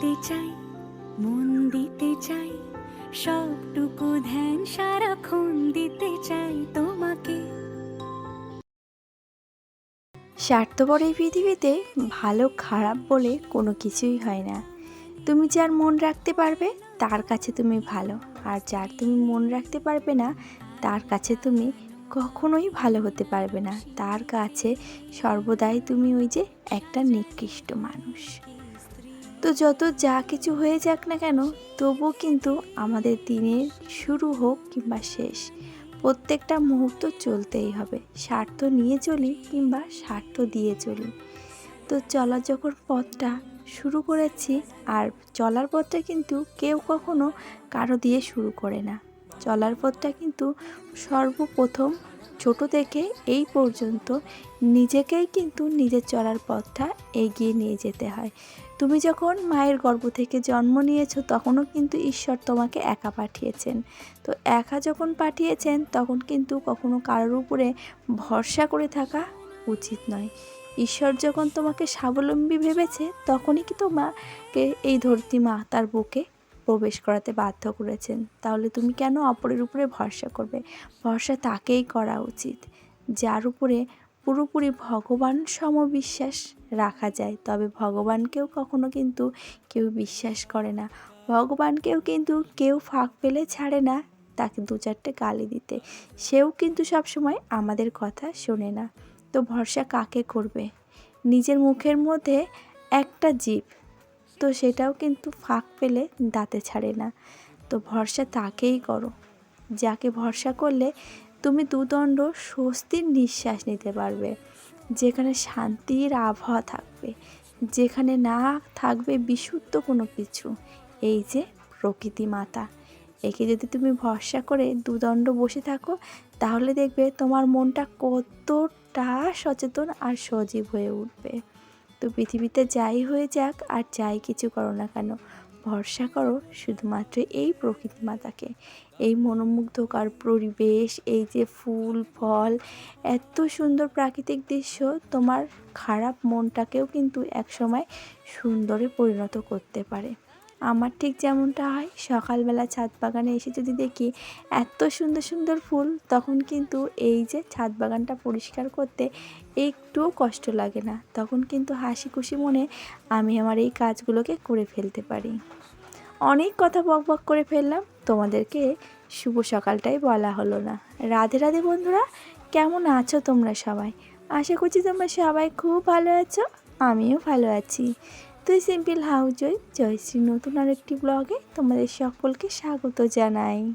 দিতে চাই, মন দিতে চাই, সবটুকু ধ্যান সারাক্ষণ দিতে চাই তোমাকে। স্বার্থপর এই পৃথিবীতে ভালো খারাপ বলে কোনো কিছুই হয় না। তুমি যার মন রাখতে পারবে, তার কাছে তুমি ভালো। আর যার তুমি মন রাখতে পারবে না, তার কাছে তুমি কখনোই ভালো হতে পারবে না। তার কাছে সর্বদাই তুমি ওই যে একটা নিকৃষ্ট মানুষ। তো যত যা কিছু হয়ে যাক না কেন, তবুও কিন্তু আমাদের দিনের শুরু হোক কিংবা শেষ, প্রত্যেকটা মুহূর্ত চলতেই হবে। স্বার্থ নিয়ে চলি কিংবা স্বার্থ দিয়ে চলি। তো চলার যখন পথটা শুরু করেছি, আর চলার পথটা কিন্তু কেউ কখনো কারও দিয়ে শুরু করে না। চলার পথটা কিন্তু সর্বপ্রথম ছোট থেকে এই পর্যন্ত নিজেকেই কিন্তু নিজের চলার পথটা এগিয়ে নিয়ে যেতে হয়। তুমি যখন মায়ের গর্ভ থেকে জন্ম নিয়েছো, তখনও কিন্তু ঈশ্বর তোমাকে একা পাঠিয়েছেন। তো একা যখন পাঠিয়েছেন, তখন কিন্তু কখনো কারোর উপরে ভরসা করে থাকা উচিত নয়। ঈশ্বর যখন তোমাকে স্বাবলম্বী ভেবেছে, তখনই কি তোমাকে এই ধরতি মা তার বুকে প্রবেশ করাতে বাধ্য করেছেন। তাহলে তুমি কেন অপরের উপরে ভরসা করবে? ভরসা তাকেই করা উচিত, যার উপরে পুরোপুরি ভগবান সমবিশ্বাস রাখা যায়। তবে ভগবানকেও কখনো কিন্তু কেউ বিশ্বাস করে না। ভগবানকেও কিন্তু কেউ ফাঁক পেলে ছাড়ে না তাকে দু চারটে গালি দিতে। সেও কিন্তু সবসময় আমাদের কথা শোনে না। তো ভরসা কাকে করবে? নিজের মুখের মধ্যে একটা জীব, তো সেটাও কিন্তু ফাঁক পেলে দাঁতে ছাড়ে না। তো ভরসা তাকেই করো। যাকে ভরসা করলে তুমি দুদণ্ড স্বস্তির নিঃশ্বাস নিতে পারবে। যেখানে শান্তির আবহাওয়া থাকবে, যেখানে না থাকবে বিশুদ্ধ কোনো কিছু। এই যে প্রকৃতি মাতা। একে যদি তুমি ভরসা করে দুদণ্ড বসে থাকো, তাহলে দেখবে তোমার মনটা কতটা সচেতন আর সজীব হয়ে উঠবে। তো পৃথিবীতে যাই হয়ে যাক আর যাই কিছু করো না কেন ভরসা করো, শুধুমাত্র এই প্রকৃতি মাতাকে। এই মনোমুগ্ধকর পরিবেশ, এই যে ফুল, ফল, এত সুন্দর প্রাকৃতিক দৃশ্য, তোমার খারাপ মনটাকেও কিন্তু একসময় সুন্দরে পরিণত করতে পারে। আমার ঠিক যেমনটা হয়। সকালবেলা ছাদ বাগানে এসে যদি দেখি এত সুন্দর সুন্দর ফুল, তখন কিন্তু এই যে ছাদ বাগানটা পরিষ্কার করতে একটুও কষ্ট লাগে না। তখন কিন্তু হাসি খুশি মনে আমি আমার এই কাজগুলোকে করে ফেলতে পারি। অনেক কথা বক বক করে ফেললাম। তোমাদেরকে শুভ সকালটাই বলা হলো না। রাধে রাধে বন্ধুরা, কেমন আছো তোমরা সবাই? আশা করছি তোমরা সবাই খুব ভালো আছো, আমিও ভালো আছি। তুই সিম্পল জয় জয়শ্রী নতুন আরেকটি ব্লগে তোমাদের সকলকে স্বাগত জানাই।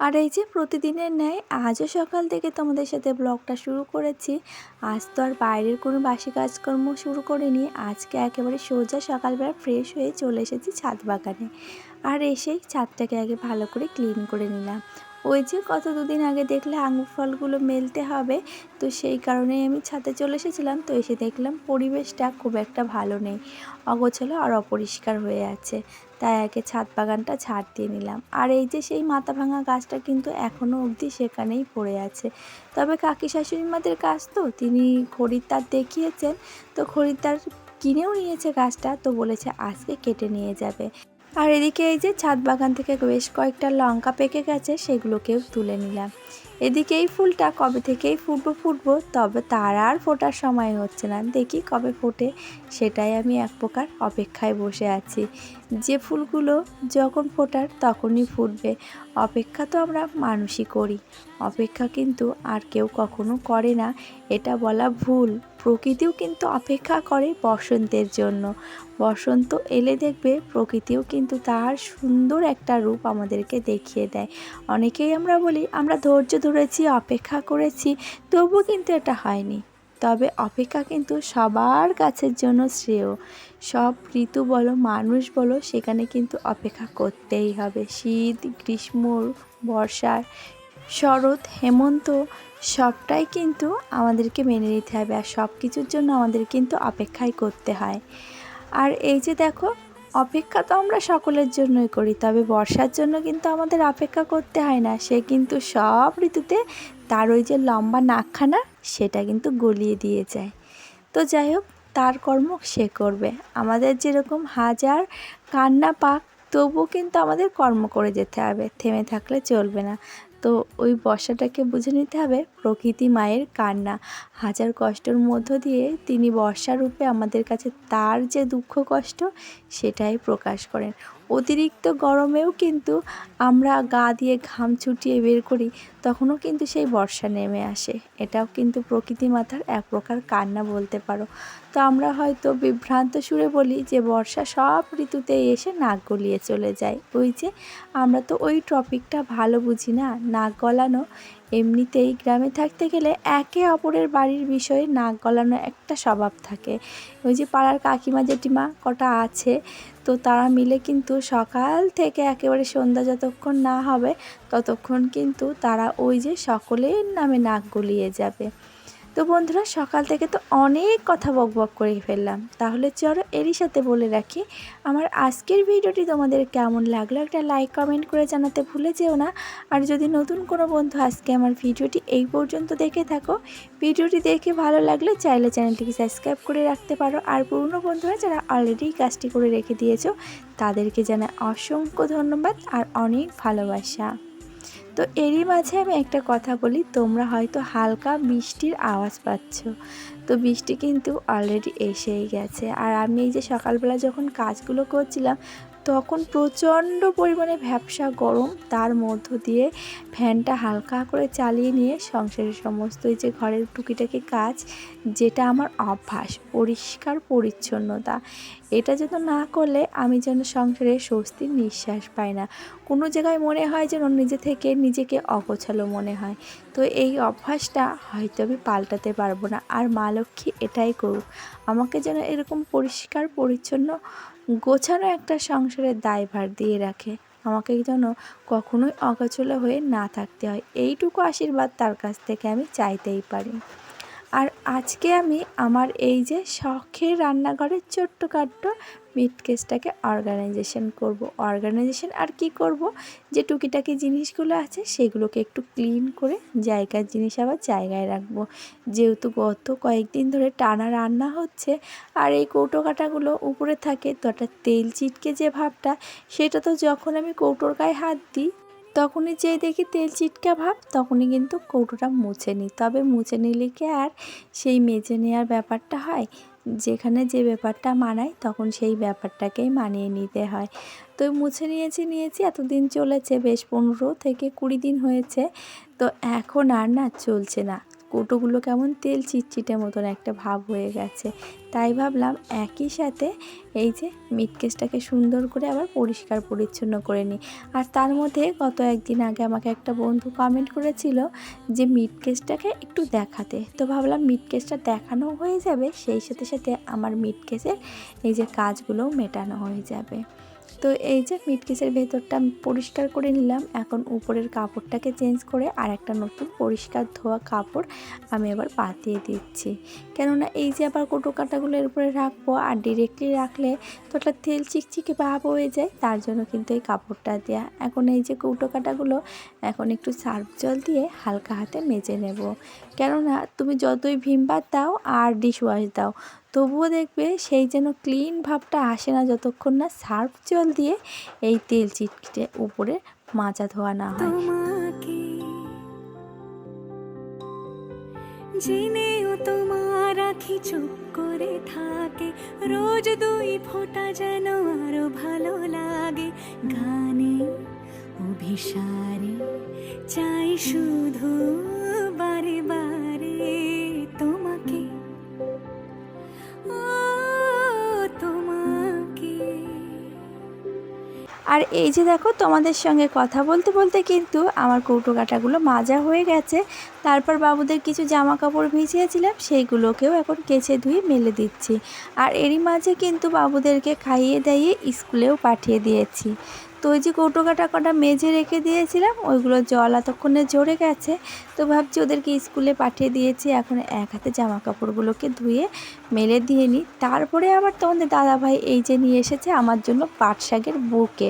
আর এই যে প্রতিদিনের ন্যায়, আজও সকাল থেকে তোমাদের সাথে ব্লগটা শুরু করেছি। আজ তো আর বাইরের কোনো বাসি কাজকর্ম শুরু করিনি। আজকে একেবারে সোজা সকালবেলা ফ্রেশ হয়ে চলে এসেছি ছাদ বাগানে। আর এসেই ছাদটাকে আগে ভালো করে ক্লিন করে নিলাম। ওই যে কত দুদিন আগে দেখলে আঙুর ফলগুলো মেলতে হবে, তো সেই কারণেই আমি ছাদে চলে এসেছিলাম, তো এসে দেখলাম পরিবেশটা খুব একটা ভালো নেই, অগোছালো আর অপরিষ্কার হয়ে আছে, তাই আগে ছাদ বাগানটা ছাড় দিয়ে নিলাম। আর এই যে সেই মাথা ভাঙা গাছটা কিন্তু এখনও অবধি সেখানেই পড়ে আছে। তবে কাকি শাশুড়ি মাদের গাছ তো, তিনি খরিদ্দার দেখিয়েছেন, তো খরিদ্দার কিনেও নিয়েছে গাছটা, তো বলেছে আজকে কেটে নিয়ে যাবে। আর এদিকে এই যে ছাদ বাগান থেকে বেশ কয়েকটা লঙ্কা পেকে গেছে, সেগুলোকেও তুলে নিলাম। এদিকে এই ফুলটা কবে থেকেই ফুটবো ফুটবো, তবে তার আর ফোটার সময় হচ্ছে না। দেখি কবে ফোটে, সেটাই আমি এক প্রকার অপেক্ষায় বসে আছি। যে ফুলগুলো যখন ফোটার তখনই ফুটবে। অপেক্ষা তো আমরা মানুষই করি। অপেক্ষা কিন্তু আর কেউ কখনো করে না। এটা বলা ভুল। প্রকৃতিও কিন্তু অপেক্ষা করে বসন্তের জন্য। বসন্ত এলে দেখবে প্রকৃতিও কিন্তু তার সুন্দর একটা রূপ আমাদেরকে দেখিয়ে দেয়। অনেকেই আমরা বলি, আমরা ধৈর্য ধরেছি, অপেক্ষা করেছি, তবুও কিন্তু এটা হয়নি। তবে অপেক্ষা কিন্তু সবার কাছের জন্য শ্রেয়। সব ঋতু বলো, মানুষ বলো, সেখানে কিন্তু অপেক্ষা করতেই হবে। শীত, গ্রীষ্ম বর্ষার শরৎ, হেমন্ত, সবটাই কিন্তু আমাদেরকে মেনে নিতে হবে আর সব কিছুর জন্য আমাদের কিন্তু অপেক্ষাই করতে হয়। আর এই যে দেখো, অপেক্ষা তো আমরা সকলের জন্যই করি, তবে বর্ষার জন্য কিন্তু আমাদের অপেক্ষা করতে হয় না। সে কিন্তু সব ঋতুতে তার ওই যে লম্বা নাকখানা, সেটা কিন্তু গলিয়ে দিয়ে যায়। তো যাই হোক, তার কর্ম সে করবে। আমাদের যেরকম হাজার কান্না পাক, তবুও কিন্তু আমাদের কর্ম করে যেতে হবে। থেমে থাকলে চলবে না। তো ওই বর্ষাটাকে বুঝে নিতে হবে প্রকৃতি মায়ের কান্না। হাজার কষ্টের মধ্য দিয়ে তিনি বর্ষা রূপে আমাদের কাছে তার যে দুঃখ কষ্ট, সেটাই প্রকাশ করেন। অতিরিক্ত গরমেও কিন্তু আমরা গা দিয়ে ঘাম ছুটিয়ে বের করি, তখনও কিন্তু সেই বর্ষা নেমে আসে। এটাও কিন্তু প্রকৃতি মাতার এক প্রকার কান্না বলতে পারো। তো আমরা হয়তো বিভ্রান্ত সুরে বলি যে, বর্ষা সব ঋতুতে এসে নাক গলিয়ে চলে যায়। ওই যে, আমরা তো ওই টপিকটা ভালো বুঝি না। নাক গলানো, এমনিতেই গ্রামে থাকতে গেলে একে অপরের বাড়ির বিষয়ে নাক গলানো একটা স্বভাব থাকে। ওই যে, পাড়ার কাকিমা, জেঠিমা কটা আছে, তো তারা মিলে কিন্তু সকাল থেকে একেবারে সন্ধ্যা যতক্ষণ না হবে, ততক্ষণ কিন্তু তারা ওই যে, সকলের নামে নাক গলিয়ে যাবে। তো বন্ধুরা, সকাল থেকে তো অনেক কথা বক বক করে ফেললাম। তাহলে চলো এরই সাথে বলে রাখি, আমার আজকের ভিডিওটি তোমাদের কেমন লাগল একটা লাইক কমেন্ট করে জানাতে ভুলে যেও না। আর যদি নতুন কোনো বন্ধু আজকে আমার ভিডিওটি এই পর্যন্ত দেখে থাকো, ভিডিওটি দেখে ভালো লাগলে চাইলে চ্যানেলটিকে সাবস্ক্রাইব করে রাখতে পারো। আর পুরনো বন্ধুরা, যারা অলরেডি কাজটি করে রেখে দিয়েছ, তাদেরকে জানাই অসংখ্য ধন্যবাদ আর অনেক ভালোবাসা। তো এরই মাঝে আমি একটা কথা বলি, তোমরা হয়তো হালকা বৃষ্টির আওয়াজ পাচ্ছ। তো বৃষ্টি কিন্তু অলরেডি এসেই গেছে। আর আমি এই যে সকালবেলা যখন কাজগুলো করছিলাম তখন প্রচণ্ড পরিমাণে ভ্যাবসা গরম, তার মধ্য দিয়ে ফ্যানটা হালকা করে চালিয়ে নিয়ে সংসারের সমস্ত যে ঘরের টুকিটাকি কাজ, যেটা আমার অভ্যাস, পরিষ্কার পরিচ্ছন্নতা, এটা যেন না করলে আমি যেন সংসারে স্বস্তির নিঃশ্বাস পাই না। কোনো জায়গায় মনে হয় যেন নিজে থেকে নিজেকে অগোছালো মনে হয়। তো এই অভ্যাসটা হয়তো আমি পাল্টাতে পারব না। আর মা লক্ষ্মী এটাই করুক। আমাকে যেন এরকম পরিষ্কার পরিচ্ছন্ন গোছানো একটা সংসারের দায়ভার দিয়ে রাখে। আমাকে যেন কখনোই অকাচলে হয়ে না থাকতে হয়। এইটুকু আশীর্বাদ তার কাছ থেকে আমি চাইতেই পারি। আর আজকে আমি আমার এই যে শখের রান্নাঘরের ছোট্টখাট্ট মিট কেসটাকে অর্গানাইজেশন করব। অর্গানাইজেশন আর কি করব? যে টুকিটাকি জিনিসগুলো আছে সেগুলোকে একটু ক্লিন করে জায়গার জিনিস আবার জায়গায় রাখব। যেহেতু গত কয়েকদিন ধরে টানা রান্না হচ্ছে আর এই কৌটো কাটাগুলো উপরে থাকে তো একটা তেল চিটকে যে ভাবটা সেটা তো যখন আমি কৌটোর গায়ে হাত দিই তখনই যেই দেখি তেল চিটকা ভাব, তখনই কিন্তু কৌটোটা মুছে নিই। তবে মুছে নিলে কি আর সেই মেজে নেওয়ার ব্যাপারটা হয়? যেখানে যে ব্যাপারটা মানায়, তখন সেই ব্যাপারটাকেই মানিয়ে নিতে হয়। তো মুছে নিয়েছি নিয়েছি, এতদিন চলেছে, বেশ পনেরো থেকে কুড়ি দিন হয়েছে। তো এখন আর না, চলছে না। কৌটোগুলো কেমন তেল চিটচিটে মতন একটা ভাব হয়ে গেছে। তাই ভাবলাম একই সাথে এই যে মিট কেসটাকে সুন্দর করে আবার পরিষ্কার পরিচ্ছন্ন করে নিই। আর তার মধ্যে গত একদিন আগে আমাকে একটা বন্ধু কমেন্ট করেছিল যে মিট কেসটাকে একটু দেখাতে। তো ভাবলাম মিট কেসটা দেখানো হয়ে যাবে, সেই সাথে সাথে আমার মিট কেসের এই যে কাজগুলোও মেটানো হয়ে যাবে। তো এই যে মিটকেসের ভেতরটা আমি পরিষ্কার করে নিলাম। এখন উপরের কাপড়টাকে চেঞ্জ করে আর একটা নতুন পরিষ্কার ধোয়া কাপড় আমি আবার পাতিয়ে দিচ্ছি। কেননা এই যে আবার কোটো কাটাগুলো এর উপরে রাখব আর ডিরেক্টলি রাখলে তো একটা তেল চিকচিকে ভাব হয়ে যায়, তার জন্য কিন্তু এই কাপড়টা দেওয়া এখন এই যে কৌটো কাটাগুলো, এখন একটু সার্ফ জল দিয়ে হালকা হাতে মেজে নেব। কেননা তুমি যতই ভিমবার দাও আর ডিশ ওয়াশ দাও, তবুও দেখবে সেই যেন ক্লিন ভাবটা আসে না যতক্ষণ না সার্ফ জল দিয়ে এই তেল চিটকিটে উপরে মাজা ধোয়া না হয়। তোমার আখি চুপ করে থাকে, রোজ দুই ফোঁটা যেন আরও ভালো লাগে। গানে অভিসারে, চাই শুধু বারে বারে তোমাকে। তোমাকে। আর এই যে দেখো, তোমাদের সঙ্গে কথা বলতে বলতে কিন্তু আমার কৌটো কাটাগুলো মাজা হয়ে গেছে। তারপর বাবুদের কিছু জামা কাপড় ভিজিয়েছিলাম, সেইগুলোকেও এখন কেচে ধুয়ে মেলে দিচ্ছি। আর এরই মাঝে কিন্তু বাবুদেরকে খাইয়ে দাইয়ে স্কুলেও পাঠিয়ে দিয়েছি। তো ওই যে কৌটো কাটা কটা মেঝে রেখে দিয়েছিলাম, ওইগুলো জল এতক্ষণে ঝরে গেছে। তো ভাবছি ওদেরকে স্কুলে পাঠিয়ে দিয়েছি, এখন এক হাতে জামা কাপড়গুলোকে ধুয়ে মেলে দিয়ে নিই। তারপরে আবার তোমাদের দাদাভাই এই যে নিয়ে এসেছে আমার জন্য পাট শাকের বুকে।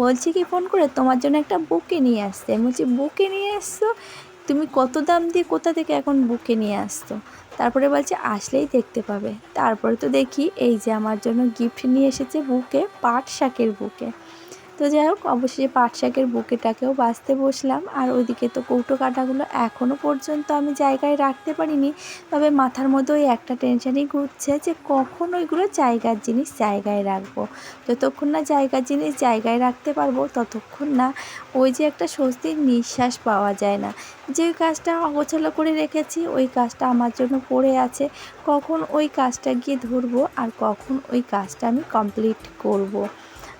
বলছি কি ফোন করে, তোমার জন্য একটা বুকে নিয়ে আসতে। আমি বলছি, বুকে নিয়ে আসছো? তুমি কত দাম দিয়ে কোথা থেকে এখন বুকে নিয়ে আসতো তারপরে বলছে, আসলেই দেখতে পাবে। তারপরে তো দেখি এই যে আমার জন্য গিফট নিয়ে এসেছে বুকে, পাট শাকের বুকে। তো যাই হোক অবশ্যই পাট শাকের বুকেটাকেও বাঁচতে বসলাম। আর ওইদিকে তো কৌটো কাটাগুলো এখনও পর্যন্ত আমি জায়গায় রাখতে পারিনি। তবে মাথার মধ্যে ওই একটা টেনশনই ঘুরছে যে কখন ওইগুলো জায়গার জিনিস জায়গায় রাখব। যতক্ষণ না জায়গার জিনিস জায়গায় রাখতে পারব, ততক্ষণ না ওই যে একটা স্বস্তির নিঃশ্বাস পাওয়া যায় না। যে কাজটা অগোছালো করে রেখেছি, ওই কাজটা আমার জন্য পড়ে আছে। কখন ওই কাজটা গিয়ে ধরবো আর কখন ওই কাজটা আমি কমপ্লিট করব।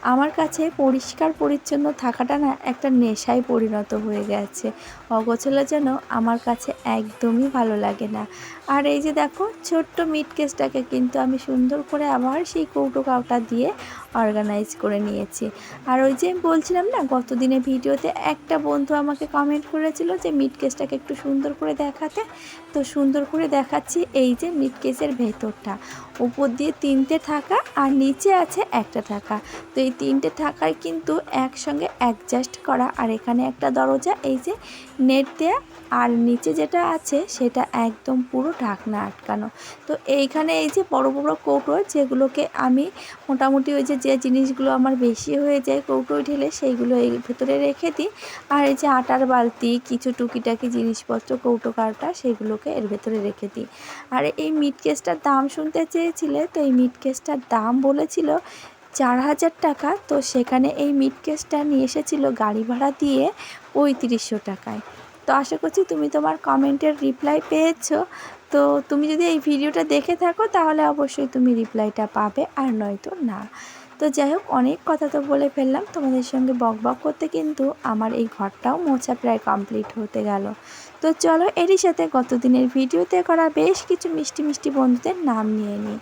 আমার কাছে পরিষ্কার পরিচ্ছন্ন থাকাটা না একটা নেশায় পরিণত হয়ে গেছে। অগোছলা যেন আমার কাছে একদমই ভালো লাগে না। আর এই যে দেখো, ছোট্ট মিট কেসটাকে কিন্তু আমি সুন্দর করে আবার সেই কৌটো কাউটা দিয়ে অর্গানাইজ করে নিয়েছি। আর ওই যে বলছিলাম না গত দিনে ভিডিওতে একটা বন্ধু আমাকে কমেন্ট করেছিল যে মিট কেসটাকে একটু সুন্দর করে দেখাতে। তো সুন্দর করে দেখাচ্ছি এই যে মিট কেসের ভেতরটা। উপর দিয়ে তিনটে থাকা আর নিচে আছে একটা থাকা। তো এই তিনটে থাকায় কিন্তু একসঙ্গে অ্যাডজাস্ট করা। আর এখানে একটা দরজা, এই যে নেট দেয়া আর নিচে যেটা আছে সেটা একদম পুরো ঢাকনা আটকানো। তো এইখানে এই যে বড় বড় কৌটো যেগুলোকে আমি মোটামুটি ওই যে যে জিনিসগুলো আমার বেশি হয়ে যায় কৌটোয় ঢেলে সেইগুলো এই ভেতরে রেখে দিই। আর এই যে আটার বালতি, কিছু টুকিটাকি জিনিসপত্র, কৌটো কাটা সেগুলোকে এর ভেতরে রেখে দিই। আর এই মিট কেসটার দাম শুনতে চেয়েছিলে? তো এই মিট কেসটার দাম বলেছিল চার হাজার টাকা। তো সেখানে এই মিট কেসটা নিয়ে এসেছিল গাড়ি ভাড়া দিয়ে পঁয়ত্রিশশো টাকায়। তো আশা করছি তুমি তোমার কমেন্টের রিপ্লাই পেয়েছ। তো তুমি যদি এই ভিডিওটা দেখে থাকো, তাহলে অবশ্যই তুমি রিপ্লাইটা পাবে, আর নয়তো না। তো যাই হোক, অনেক কথা তো বলে ফেললাম। তোমাদের সঙ্গে বক বক করতে কিন্তু আমার এই ঘরটাও মোছা প্রায় কমপ্লিট হতে গেল। তো চলো এরই সাথে গত দিনের ভিডিওতে করা বেশ কিছু মিষ্টি মিষ্টি বন্ধুদের নাম নিয়ে নিই।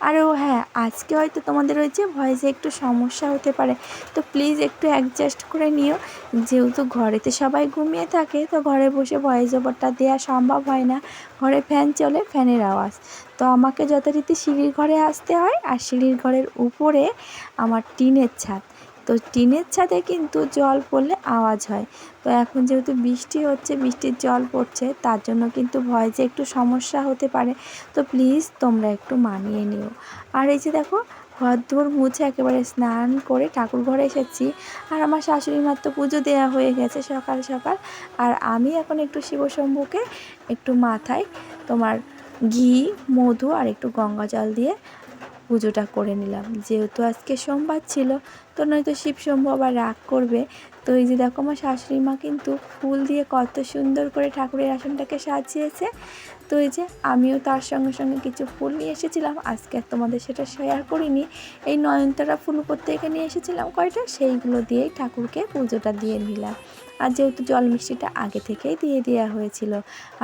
আর ও হ্যাঁ আজকে হয়তো তোমাদের ওই যে ভয়েসে একটু সমস্যা হতে পারে। তো প্লিজ একটু অ্যাডজাস্ট করে নিও। যেহেতু ঘরেতে সবাই ঘুমিয়ে থাকে, তো ঘরে বসে ভয়েস ওভারটা দেওয়া সম্ভব হয় না। ঘরে ফ্যান চলে ফ্যানের আওয়াজ। তো আমাকে যথারীতি সিঁড়ির ঘরে আসতে হয়। আর সিঁড়ির ঘরের উপরে আমার টিনের ছাদ। তো টিনের ছাদে কিন্তু জল পড়লে আওয়াজ হয়। তো এখন যেহেতু বৃষ্টি হচ্ছে, বৃষ্টির জল পড়ছে, তার জন্য কিন্তু ভয় ভয়েসে একটু সমস্যা হতে পারে। তো প্লিজ তোমরা একটু মানিয়ে নিও। আর এই যে দেখো ঘর ধর মুছে একেবারে স্নান করে ঠাকুর ঘরে এসেছি। আর আমার শাশুড়ি মার তো পুজো দেওয়া হয়ে গেছে সকাল সকাল। আর আমি এখন একটু শিবশম্ভুকে একটু মাথায় তোমার ঘি, মধু আর একটু গঙ্গা জল দিয়ে পুজোটা করে নিলাম। যেহেতু আজকে সোমবার ছিল, তো নয়তো শিব শম্ভু আবার রাগ করবে। তো এই যে দেখো আমার শাশুড়ি মা কিন্তু ফুল দিয়ে কত সুন্দর করে ঠাকুরের আসনটাকে সাজিয়েছে। তো এই যে আমিও তার সঙ্গে সঙ্গে কিছু ফুল নিয়ে এসেছিলাম। আজকে আর তোমাদের সেটা শেয়ার করিনি। এই নয়নতারা ফুল থেকে নিয়ে এসেছিলাম কয়টা? সেইগুলো দিয়েই ঠাকুরকে পুজোটা দিয়ে নিলাম। আর যেহেতু জল মিষ্টিটা আগে থেকেই দিয়ে দেওয়া হয়েছিল।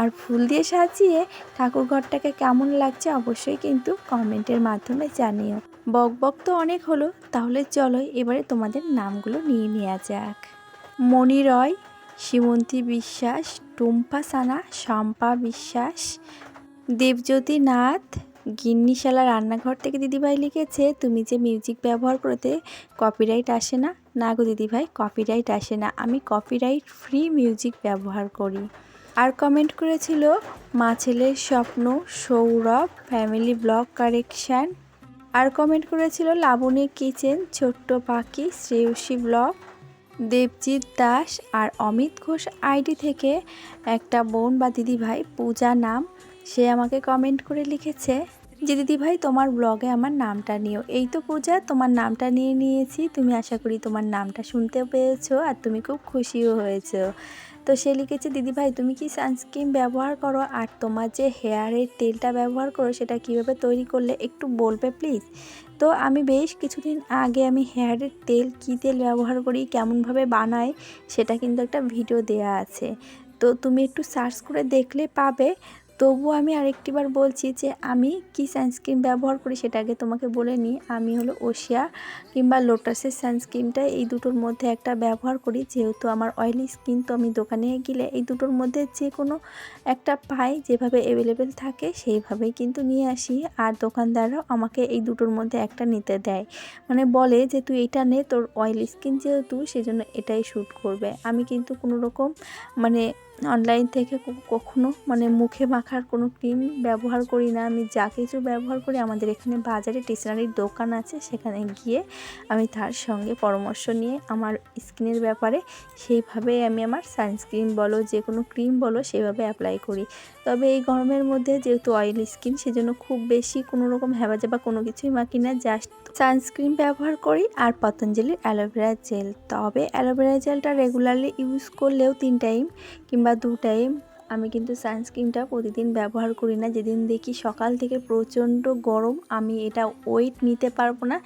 আর ফুল দিয়ে সাজিয়ে ঠাকুর ঘরটাকে কেমন লাগছে অবশ্যই কিন্তু কমেন্টের মাধ্যমে জানিও। বক বক তো অনেক হলো, তাহলে চলো এবারে তোমাদের নামগুলো নিয়ে নেওয়া যাক। মণি রয় সীমন্তী বিশ্বাস টুম্পা সানা শম্পা বিশ্বাস, দেবজ্যোতি নাথ, গিন্নিশালা রান্নাঘর থেকে দিদিভাই লিখেছে, তুমি যে মিউজিক ব্যবহার করতে কপিরাইট আসে না? না গো দিদিভাই কপিরাইট আসে না। আমি কপিরাইট ফ্রি মিউজিক ব্যবহার করি। আর কমেন্ট করেছিল, মা ছেলের স্বপ্ন, সৌরভ ফ্যামিলি ব্লগ কারেকশান আর কমেন্ট করেছিল লাবণী কিচেন ছোট্ট পাখি, শ্রেয়সী ব্লগ দেবজিৎ দাস আর অমিত ঘোষ আইডি থেকে একটা বোন বা দিদিভাই, পূজা নাম, সে আমাকে কমেন্ট করে লিখেছে, যে দিদিভাই, তোমার ব্লগে আমার নামটা নিও। এই তো পূজা, তোমার নামটা নিয়ে নিয়েছি। তুমি আশা করি তোমার নামটা শুনতে পেয়েছ আর তুমি খুব খুশিও হয়েছো। তো সে লিখেছে, দিদি ভাই, তুমি কি সানস্ক্রিন ব্যবহার করো? আর তোমার যে হেয়ারের তেলটা ব্যবহার করো, সেটা কীভাবে তৈরি করলে একটু বলবে প্লিজ তো আমি বেশ কিছুদিন আগে আমি হেয়ারের তেল, কী তেল ব্যবহার করি, কেমনভাবে বানাই, সেটা কিন্তু একটা ভিডিও দেয়া আছে। তো তুমি একটু সার্চ করে দেখলে পাবে। তবুও আমি আরেকটিবার বলছি যে আমি কি সানস্ক্রিন ব্যবহার করি সেটা আগে তোমাকে বলে নিই। আমি হলো ওশিয়া কিংবা লোটাসের সানস্ক্রিনটা এই দুটোর মধ্যে একটা ব্যবহার করি। যেহেতু আমার অয়েলি স্কিন তো আমি দোকানে গেলে এই দুটোর মধ্যে যে কোনো একটা পাই, যেভাবে অ্যাভেলেবেল থাকে সেইভাবেই কিন্তু নিয়ে আসি। আর দোকানদাররাও আমাকে এই দুটোর মধ্যে একটা নিতে দেয়। মানে বলে যে, তুই এটা নে, তোর অয়েলি স্কিন যেহেতু, সেজন্য এটাই শ্যুট করবে। আমি কিন্তু কোনো রকম মানে অনলাইন থেকে কখনো মানে মুখে মাখার কোনো ক্রিম ব্যবহার করি না। আমি যা কিছু ব্যবহার করি, আমাদের এখানে বাজারে স্টেশনারির দোকান আছে, সেখানে গিয়ে আমি তার সঙ্গে পরামর্শ নিয়ে আমার স্কিনের ব্যাপারে সেইভাবে আমি আমার সানস্ক্রিন বলো, যে কোনো ক্রিম বলো, সেভাবে অ্যাপ্লাই করি। তবে এই গরমের মধ্যে যেহেতু অয়েল স্কিন সেজন্য খুব বেশি কোনো রকম হ্যাবাজাবা কোনো কিছুই মাখি না। জাস্ট সানস্ক্রিন ব্যবহার করি আর পতঞ্জলির অ্যালোভেরা জেল। তবে অ্যালোভেরা জেলটা রেগুলারলি ইউজ করলেও তিন টাইম কিংবা দু টাইম আমি কিন্তু সানস্ক্রিনটা প্রতিদিন ব্যবহার করি না। যেদিন দেখি সকাল থেকে প্রচণ্ড গরম, আমি এটা ওয়েট নিতে পারব না,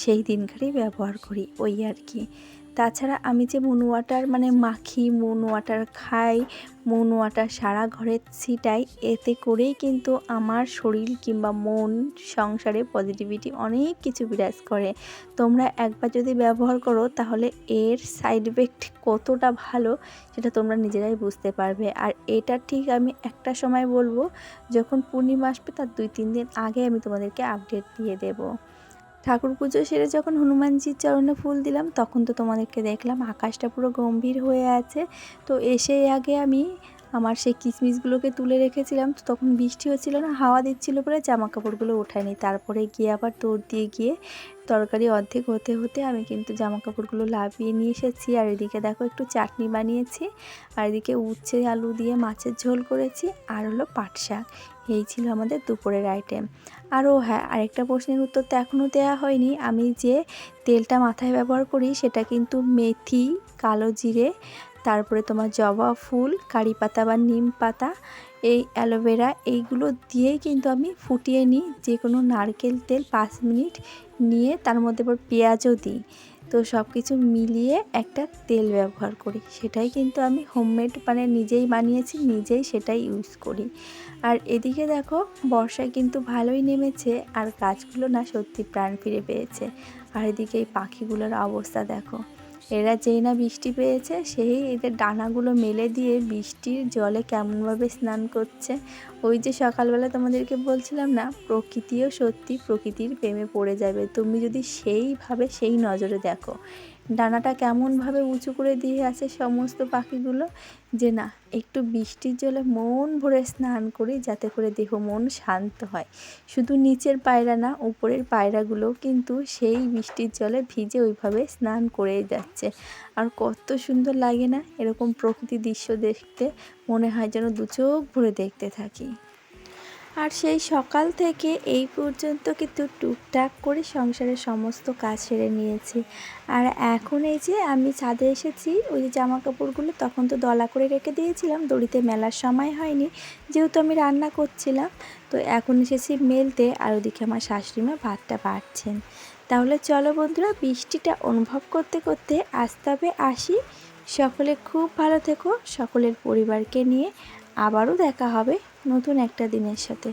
সেই দিনকারই ব্যবহার করি, ওই আর কি। তাছাড়া আমি যে মুন ওয়াটার মানে মাখি মুন ওয়াটার খাই মুন ওয়াটার সারা ঘরে ছিটাই, এতে করেই কিন্তু আমার শরীর কিংবা মন, সংসারে পজিটিভিটি অনেক কিছু বিরাজ করে। তোমরা একবার যদি ব্যবহার করো, তাহলে এর সাইড এফেক্ট কতটা ভালো, সেটা তোমরা নিজেরাই বুঝতে পারবে। আর এটা ঠিক আমি একটা সময় বলব, যখন পূর্ণিমা আসবে, তার দুই তিন দিন আগে আমি তোমাদেরকে আপডেট দিয়ে দেবো। ঠাকুর পুজো সেরে যখন হনুমানজির চরণে ফুল দিলাম, তখন তো তোমাদেরকে দেখলাম আকাশটা পুরো গম্ভীর হয়ে আছে। তো এসে আগে আমি আমার সেই কিসমিসগুলোকে তুলে রেখেছিলাম, তো তখন বৃষ্টি হচ্ছিল না, হাওয়া দিচ্ছিল বলে জামা কাপড়গুলো ওঠায়নি। তারপরে গিয়ে আবার দৌড় দিয়ে গিয়ে তরকারি অর্ধেক হতে হতে আমি কিন্তু জামা কাপড়গুলো লাভিয়ে নিয়ে এসেছি। আর এদিকে দেখো একটু চাটনি বানিয়েছি, আর এদিকে উচ্ছে আলু দিয়ে মাছের ঝোল করেছি, আর হলো পাট শাক। এই ছিল আমাদের দুপুরের আইটেম আরও হ্যাঁ আরেকটা প্রশ্নের উত্তর তো এখনও দেওয়া হয়নি। আমি যে তেলটা মাথায় ব্যবহার করি সেটা কিন্তু মেথি, কালো জিরে, তারপরে তোমার জবা ফুল, কারি পাতা বা নিম পাতা, এই অ্যালোভেরা, এইগুলো দিয়েই কিন্তু আমি ফুটিয়ে নিই যে কোনো নারকেল তেল পাঁচ মিনিট নিয়ে তার মধ্যে আবার পেঁয়াজও দিই। তো সব কিছু মিলিয়ে একটা তেল ব্যবহার করি। সেটাই কিন্তু আমি হোমমেড মানে নিজেই বানিয়েছি, নিজেই সেটাই ইউজ করি। আর এদিকে দেখো বর্ষায় কিন্তু ভালোই নেমেছে আর গাছগুলো না সত্যি প্রাণ ফিরে পেয়েছে। আর এদিকে এই পাখিগুলোর অবস্থা দেখো, এরা যেই না বৃষ্টি পেয়েছে, সেই এদের ডানাগুলো মেলে দিয়ে বৃষ্টির জলে কেমনভাবে স্নান করছে। ওই যে সকালবেলা তোমাদেরকে বলছিলাম না, প্রকৃতিও সত্যি প্রকৃতির প্রেমে পড়ে যাবে। তুমি যদি সেইভাবে সেই নজরে দেখো ডানাটা কেমনভাবে উঁচু করে দিয়ে আছে সমস্ত পাখিগুলো? যে না, একটু বৃষ্টির জলে মন ভরে স্নান করি যাতে করে দেহ মন শান্ত হয়। শুধু নিচের পায়রা না, উপরের পায়রাগুলোও কিন্তু সেই বৃষ্টির জলে ভিজে ওইভাবে স্নান করে যাচ্ছে। আর কত সুন্দর লাগে না এরকম প্রকৃতি দৃশ্য দেখতে। মনে হয় যেন দু চোখ ভরে দেখতে থাকি। আর সেই সকাল থেকে এই পর্যন্ত কিন্তু টুকটাক করে সংসারের সমস্ত কাজ সেরে নিয়েছি। আর এখন এই যে আমি ছাদে এসেছি, ওই যে জামা কাপড়গুলো তখন তো দলা করে রেখে দিয়েছিলাম, দড়িতে মেলার সময় হয়নি, যেহেতু আমি রান্না করছিলাম, তো এখন এসেছি মেলতে আর ওদিকে আমার শাশুড়িমা ভাতটা বাড়ছেন। তাহলে চলো বন্ধুরা, বৃষ্টিটা অনুভব করতে করতে আস্তে হবে আসি। সকলে খুব ভালো থেকো, সকলের পরিবারকে নিয়ে আবারও দেখা হবে। নতুন একটা দিনের সাথে।